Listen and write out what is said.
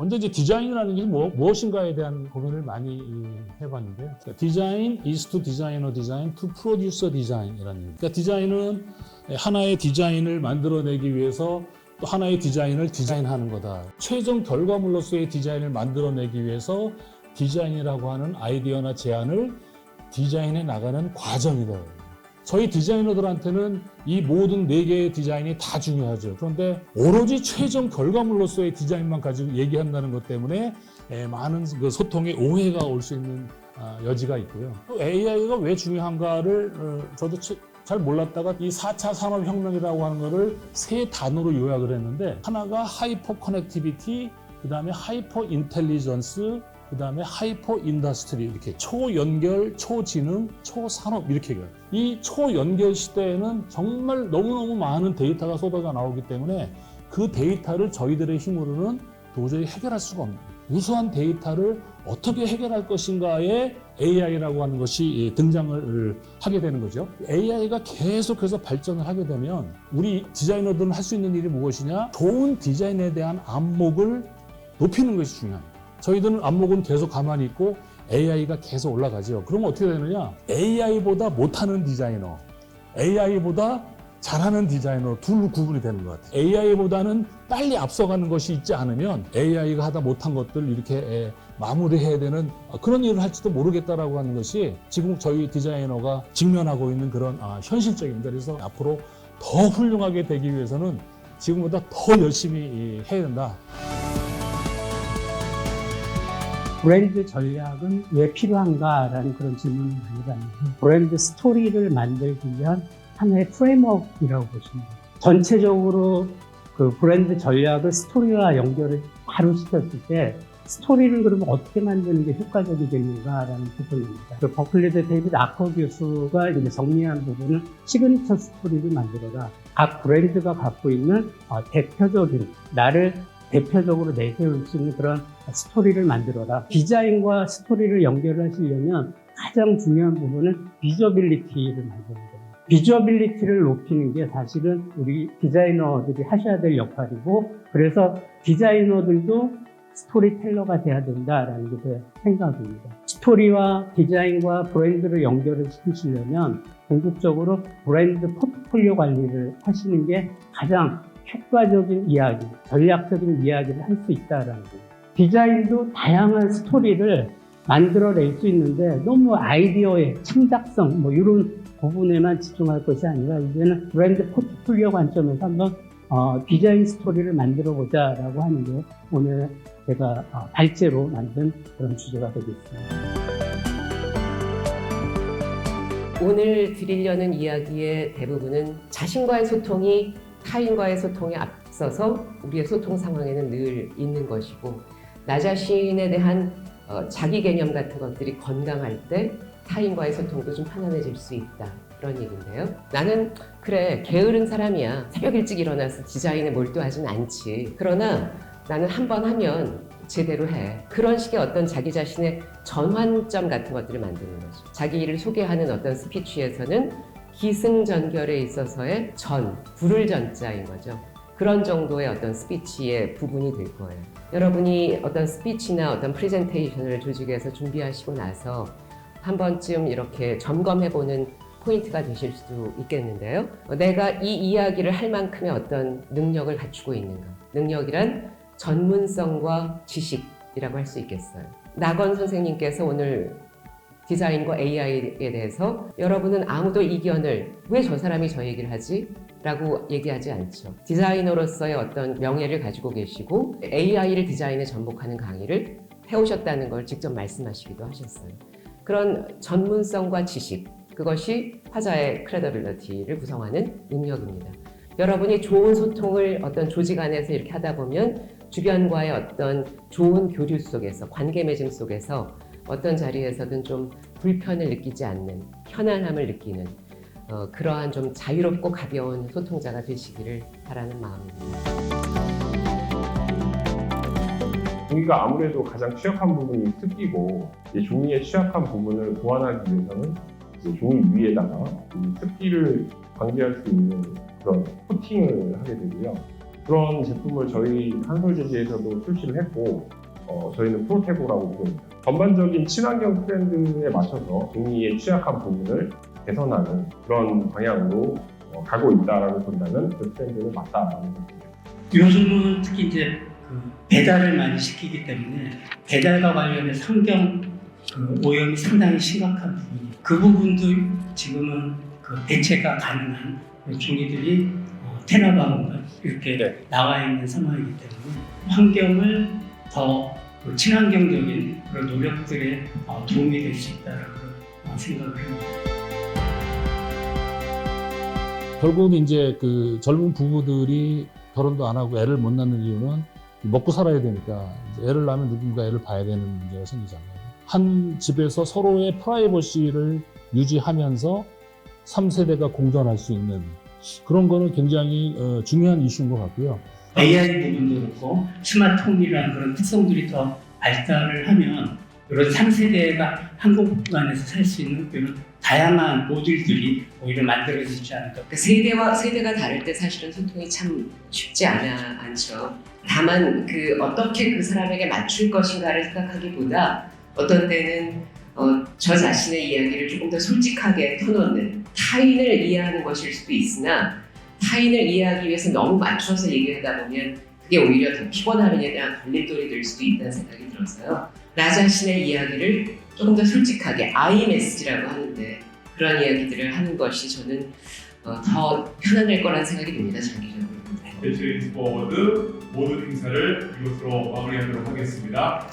먼저 이제 디자인이라는 게 뭐, 무엇인가에 대한 고민을 많이 이, 해봤는데요. 그러니까 디자인 is to designer design to producer design이라는 얘기. 그러니까 디자인은 하나의 디자인을 만들어내기 위해서 또 하나의 디자인을 디자인하는 거다. 최종 결과물로서의 디자인을 만들어내기 위해서 디자인이라고 하는 아이디어나 제안을 디자인해 나가는 과정이다. 저희 디자이너들한테는 이 모든 네 개의 디자인이 다 중요하죠. 그런데 오로지 최종 결과물로서의 디자인만 가지고 얘기한다는 것 때문에 에, 많은 그 소통에 오해가 올 수 있는 아, 여지가 있고요. 또 AI가 왜 중요한가를 어, 저도 치- 잘 몰랐다가 이 4차 산업혁명이라고 하는 거를 세 단어로 요약을 했는데 하나가 하이퍼 커넥티비티, 그 다음에 하이퍼 인텔리전스, 그 다음에 하이퍼 인더스트리 이렇게 초연결, 초지능, 초산업 이렇게 해요. 이 초연결 시대에는 정말 너무너무 많은 데이터가 쏟아져 나오기 때문에 그 데이터를 저희들의 힘으로는 도저히 해결할 수가 없는. 우수한 데이터를 어떻게 해결할 것인가에 AI라고 하는 것이 등장을 하게 되는 거죠. AI가 계속해서 발전을 하게 되면 우리 디자이너들은 할 수 있는 일이 무엇이냐? 좋은 디자인에 대한 안목을 높이는 것이 중요합니다. 저희들은 안목은 계속 가만히 있고 AI가 계속 올라가죠. 그러면 어떻게 되느냐? AI보다 못하는 디자이너, AI보다 잘하는 디자이너 둘로 구분이 되는 것 같아요. AI보다는 빨리 앞서가는 것이 있지 않으면 AI가 하다 못한 것들 이렇게 에, 마무리해야 되는 어, 그런 일을 할지도 모르겠다라고 하는 것이 지금 저희 디자이너가 직면하고 있는 그런 아, 현실적입니다. 그래서 앞으로 더 훌륭하게 되기 위해서는 지금보다 더 열심히 이, 해야 된다. 브랜드 전략은 왜 필요한가라는 그런 질문을 많이 받는데 브랜드 스토리를 만들기 위한 하나의 프레임워크라고 보시면 돼요. 전체적으로 그 브랜드 전략을 스토리와 연결을 바로 시켰을 때 스토리를 그러면 어떻게 만드는 게 효과적이 되는가라는 부분입니다. 그 버클리드 데이비드 아커 교수가 이제 정리한 부분은 시그니처 스토리를 만들어라. 각 브랜드가 갖고 있는 어, 대표적인 나를 대표적으로 내세울 수 있는 그런 스토리를 만들어라. 디자인과 스토리를 연결하시려면 가장 중요한 부분은 비저빌리티를 만드는 겁니다. 비저빌리티를 높이는 게 사실은 우리 디자이너들이 하셔야 될 역할이고 그래서 디자이너들도 스토리텔러가 돼야 된다라는 게 제 생각입니다. 스토리와 디자인과 브랜드를 연결을 시키시려면 궁극적으로 브랜드 포트폴리오 관리를 하시는 게 가장 효과적인 이야기, 전략적인 이야기를 할 수 있다라는 거예요. 디자인도 다양한 스토리를 만들어낼 수 있는데 너무 아이디어의 창작성 뭐 이런 부분에만 집중할 것이 아니라 이제는 브랜드 포트폴리오 관점에서 한번 어, 디자인 스토리를 만들어 보자라고 하는 게 오늘 제가 어, 발제로 만든 그런 주제가 되겠습니다. 오늘 드리려는 이야기의 대부분은 자신과의 소통이 타인과의 소통에 앞서서 우리의 소통 상황에는 늘 있는 것이고 나 자신에 대한 어, 자기 개념 같은 것들이 건강할 때 타인과의 소통도 좀 편안해질 수 있다. 그런 얘기인데요. 나는 그래 게으른 사람이야. 새벽 일찍 일어나서 디자인에 몰두하진 않지. 그러나 나는 한 번 하면 제대로 해. 그런 식의 어떤 자기 자신의 전환점 같은 것들을 만드는 거죠. 자기 일을 소개하는 어떤 스피치에서는 기승전결에 있어서의 전, 부를 전자인 거죠. 그런 정도의 어떤 스피치의 부분이 될 거예요. 여러분이 어떤 스피치나 어떤 프레젠테이션을 조직해서 준비하시고 나서 한 번쯤 이렇게 점검해보는 포인트가 되실 수도 있겠는데요. 어, 내가 이 이야기를 할 만큼의 어떤 능력을 갖추고 있는가. 능력이란 전문성과 지식이라고 할 수 있겠어요. 나건 선생님께서 오늘 디자인과 AI에 대해서 여러분은 아무도 이견을 왜 저 사람이 저 얘기를 하지? 라고 얘기하지 않죠. 디자이너로서의 어떤 명예를 가지고 계시고 AI를 디자인에 전복하는 강의를 해오셨다는 걸 직접 말씀하시기도 하셨어요. 그런 전문성과 지식, 그것이 화자의 크레더빌리티를 구성하는 능력입니다. 여러분이 좋은 소통을 어떤 조직 안에서 이렇게 하다 보면 주변과의 어떤 좋은 교류 속에서 관계 맺음 속에서 어떤 자리에서든 좀 불편을 느끼지 않는 편안함을 느끼는 어, 그러한 좀 자유롭고 가벼운 소통자가 되시기를 바라는 마음입니다. 종이가 아무래도 가장 취약한 부분이 특기고 이 종이의 취약한 부분을 보완하기 위해서는 종이 위에다가 이 특기를 방지할 수 있는 그런 코팅을 하게 되고요. 그런 제품을 저희 한솔주지에서도 출시를 했고 어, 저희는 프로테고라고 부릅니다. 전반적인 친환경 트렌드에 맞춰서 종이의 취약한 부분을 개선하는 그런 방향으로 어, 가고 있다라고 본다면 그 트렌드는 맞다라는 생각입니다. 요즘은 특히 이제 그 배달을 많이 시키기 때문에 배달과 관련해서 환경 그 오염이 상당히 심각한 부분이 그 부분도 지금은 그 대체가 가능한 그 종이들이 어, 테나방과 이렇게 네. 나와 있는 상황이기 때문에 환경을 더그 친환경적인 그런 노력들에 어, 도움이 될 수 있다라고 어, 생각을 합니다. 결국 이제 그 젊은 부부들이 결혼도 안 하고 애를 못 낳는 이유는 먹고 살아야 되니까 애를 낳으면 누군가 애를 봐야 되는 문제가 생기잖아요. 한 집에서 서로의 프라이버시를 유지하면서 3세대가 공존할 수 있는 그런 거는 굉장히 어, 중요한 이슈인 것 같고요. AI 부분도 그렇고 스마트홈이라는 그런 특성들이 더 발달을 하면 이런 3세대가 한 공간에서 살 수 있는 이런 다양한 모듈들이 오히려 만들어지지 않을까. 그 세대와 세대가 다를 때 사실은 소통이 참 쉽지 않아 않죠. 다만 그 어떻게 그 사람에게 맞출 것인가를 생각하기보다 어떤 때는 어, 저 자신의 이야기를 조금 더 솔직하게 터놓는 타인을 이해하는 것일 수도 있으나 타인을 이해하기 위해서 너무 맞춰서 얘기하다 보면 그게 오히려 더 피곤함에 대한 걸림돌이 될 수도 있다는 생각이 들어서요. 나 자신의 이야기를 조금 더 솔직하게 아이 메시지라고 하는데 그런 이야기들을 하는 것이 저는 어, 더 편안할 거라는 생각이 듭니다 장기적으로. 네. 배틀 인스포워드 모든 행사를 이것으로 마무리하도록 하겠습니다.